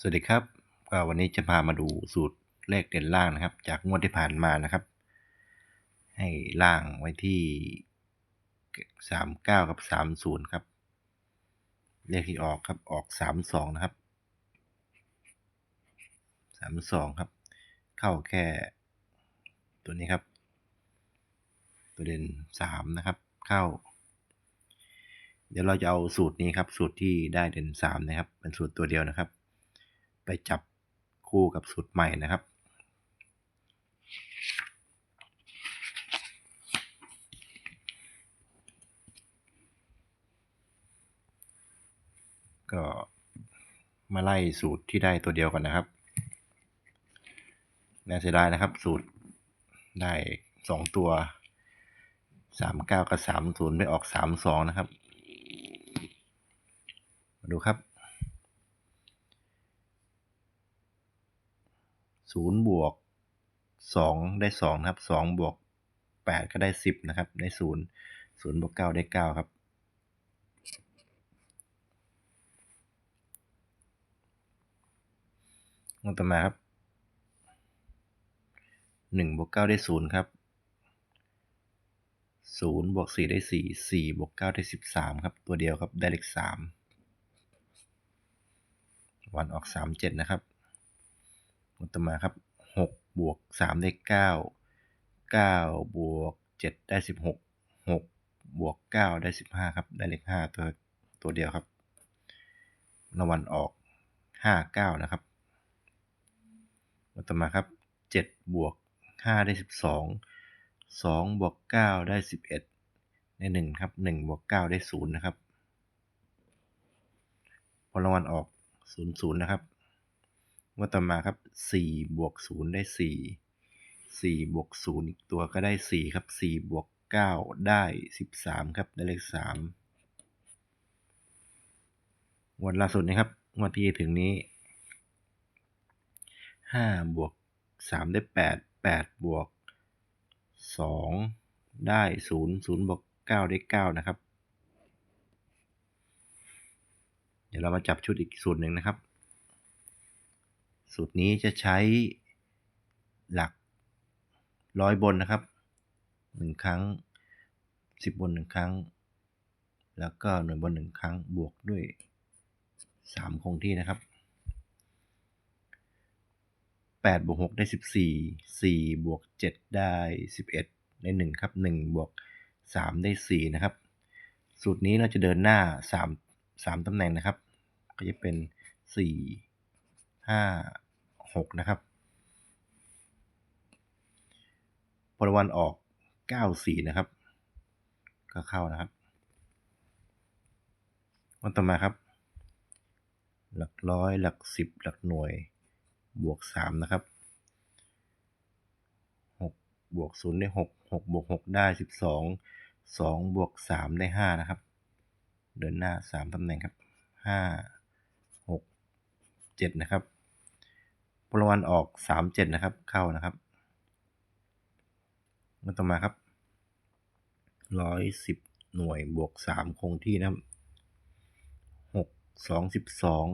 สวัสดีครับก็วันนี้จะพามาดูสูตรเลขเด่นล่างนะครับ จากงวดที่ผ่านมานะครับ ให้ล่างไว้ที่สามเก้ากับสามศูนย์ครับ เลขที่ออกครับออกสามสองนะครับสามสองครับ เข้าแค่ตัวนี้ครับ ตัวเด่นสามนะครับ เข้า เดี๋ยวเราจะเอาสูตรนี้ครับ สูตรที่ได้เด่นสามนะครับ เป็นสูตรตัวเดียวนะครับ ไปจับคู่กับสูตรใหม่นะครับ ก็มาไล่สูตรที่ได้ตัวเดียวกันนะครับน่าเสียดายนะครับ สูตรได้สองตัวสามเก้ากับสามศูนย์ไม่ออกสามสองนะครับ มาดูครับ ศูนย์บวกสองได้สองนะครับสองบวกแปดก็ได้สิบนะครับได้ศูนย์ศูนย์บวกเก้าได้เก้าครับงวดต่อมาครับหนึ่งบวกเก้าได้ศูนย์ครับศูนย์บวกสี่ได้สี่สี่บวกเก้าได้สิบสามครับ ตัวเดียวครับได้เลขสามวันออกสามเจ็ดนะครับ ต่อมาครับหกบวกสามได้เก้าเก้าบวกเจ็ดได้สิบหกหกบวกเก้าได้สิบห้าครับได้เลขห้าตัวตัวเดียวครับรางวัลออกห้าเก้านะครับต่อมาครับเจ็ดบวกห้าได้สิบสองสองบวกเก้าได้สิบเอ็ดได้หนึ่งครับหนึ่งบวกเก้าได้ศูนย์นะครับพอรางวัลออกศูนย์ศูนย์นะครับ งวดต่อมาครับสี่บวกศูนย์ได้สี่สี่บวกศูนย์อีกตัวก็ได้สี่ครับสี่บวกเก้าได้สิบสามครับได้เลขสามงวดล่าสุดนะครับงวดที่ถึงนี้ห้าบวกสามได้แปดแปดบวกสองได้ศูนย์ศูนย์บวกเก้าได้เก้านะครับ เดี๋ยวเรามาจับชุดอีกสูตรหนึ่งนะครับ สูตรนี้จะใช้หลักร้อยบนนะครับหนึ่งครั้งสิบบนหนึ่งครั้ง แล้วก็หน่วยบนหนึ่งครั้งบวกด้วยสามคงที่นะครับแปดบวกหกได้สิบสี่สี่บวกเจ็ดได้สิบเอ็ดได้หนึ่งครับหนึ่งบวกสามได้สี่นะครับ สูตรนี้เราจะเดินหน้าสามสามตำแหน่งนะครับ ก็จะเป็นสี่ ห้าหกนะครับพลวันออกเก้าสี่นะครับ ก็เข้านะครับ วันต่อมาครับ หลักร้อยหลักสิบหลักหน่วยบวกสามนะครับหกบวกศูนย์ได้หกหกบวกหกได้สิบสองสองบวกสามได้ห้านะครับ เดินหน้าสามตำแหน่งครับห้าหกเจ็ดนะครับ พลวันออกสามเจ็ดนะครับ เข้านะครับมาต่อมาครับร้อยสิบหน่วยบวกสามคงที่นะครับหกสองสิบสอง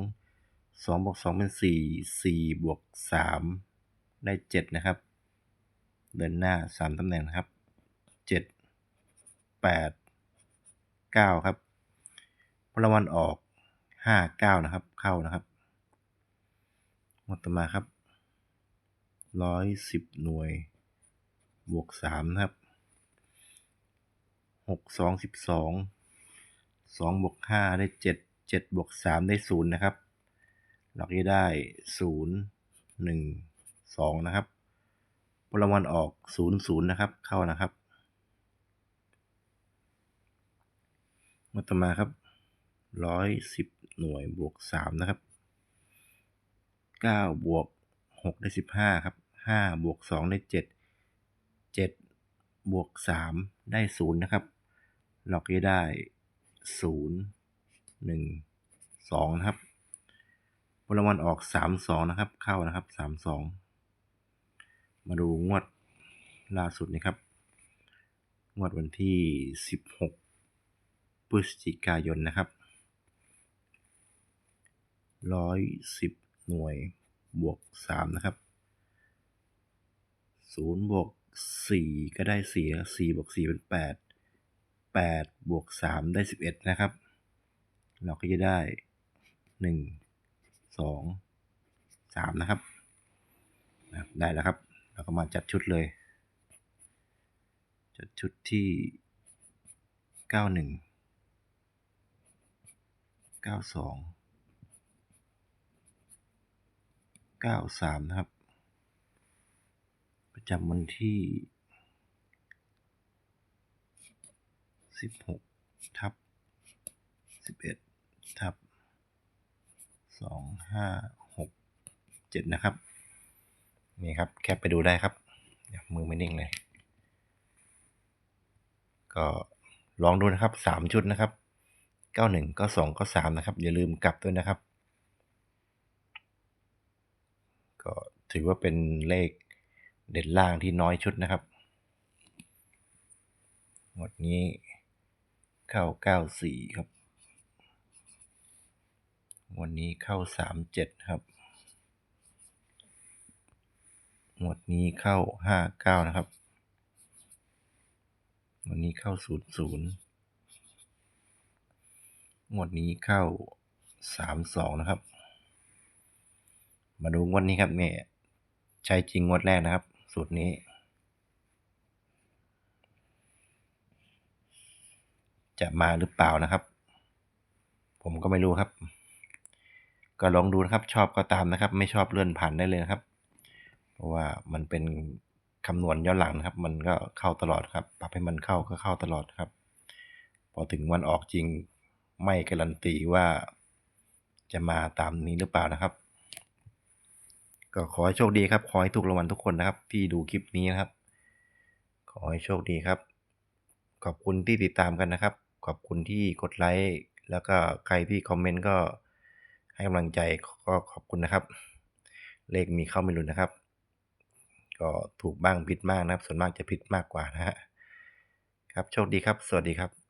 สองบวกสองเป็นสี่สี่บวกสามได้เจ็ดนะครับ เดินหน้าสามตำแหน่งนะครับเจ็ดแปดเก้าครับพลวันออกห้าเก้านะครับ เข้านะครับ หมดต่อมาครับร้อยสิบหน่วย บวกสามนะครับหกสองสิบสองสองบวกห้าได้เจ็ดเจ็ดบวกสามได้ศูนย์นะครับหลักที่ได้ศูนย์หนึ่งสองนะครับพลวันออกศูนย์ศูนย์นะครับ เข้านะครับมาต่อมาครับร้อยสิบหน่วยบวกสามนะครับ เก้าบวกหกได้สิบห้าครับห้าบวกสองได้เจ็ดเจ็ดบวกสามได้ศูนย์นะครับหลอกที่ได้ศูนย์หนึ่งสองนะครับพลวันออกสามสองนะครับ เข้านะครับสามสองมาดูงวดล่าสุดนี่ครับ งวดวันที่สิบหกพฤศจิกายนนะครับร้อยสิบ หน่วยบวก3นะครับ0บวก4ก็ได้4นะ4บวก4เป็น 8 8 บวก 3 ได้ 11 นะครับ เราก็จะได้ 1 2 3 นะครับ ได้แล้วครับ เราก็มาจัดชุดเลย จัดชุดที่ 91 92 เก้าสามนะครับ ประจำวันที่สิบหกทับสิบเอ็ดทับสองห้าหกเจ็ดนะครับ นี่ครับ แคปไปดูได้ครับ มือไม่นิ่งเลย ก็ลองดูนะครับสามชุดนะครับเก้าหนึ่งก็สองก็สามนะครับ อย่าลืมกลับด้วยนะครับ ก็ ถือว่าเป็นเลขเด่นล่างที่น้อยชุดนะครับหมดนี้เข้าเก้าสี่ครับ วันนี้เข้าสามเจ็ดครับหมวดนี้เข้าห้าเก้านะครับ วันนี้เข้าศูนย์ศูนย์งวดนี้เข้าสามสองนะครับ มาดูงวดนี้ครับเนี่ย ใช้จริงงวดแรกนะครับ สูตรนี้ จะมาหรือเปล่านะครับ ผมก็ไม่รู้ครับ ก็ลองดูนะครับ ชอบก็ตามนะครับ ไม่ชอบเลื่อนผ่านได้เลยนะครับ เพราะว่ามันเป็นคำนวณย้อนหลังนะครับ มันก็เข้าตลอดครับ ปรับให้มันเข้าก็เข้าตลอดครับ พอถึงวันออกจริงไม่การันตีว่าจะมาตามนี้หรือเปล่านะครับ ก็ขอให้โชคดีครับ ขอให้ถูกรางวัลทุกคนนะครับ ที่ดูคลิปนี้นะครับ ขอให้โชคดีครับ ขอบคุณที่ติดตามกันนะครับ ขอบคุณที่กดไลค์แล้วก็ใครที่คอมเมนต์ก็ให้กำลังใจก็ขอบคุณนะครับ เลขมีเข้าไม่หลุดนะครับ ก็ถูกบ้างผิดบ้างนะครับ ส่วนมากจะผิดมากกว่านะฮะครับโชคดีครับ สวัสดีครับ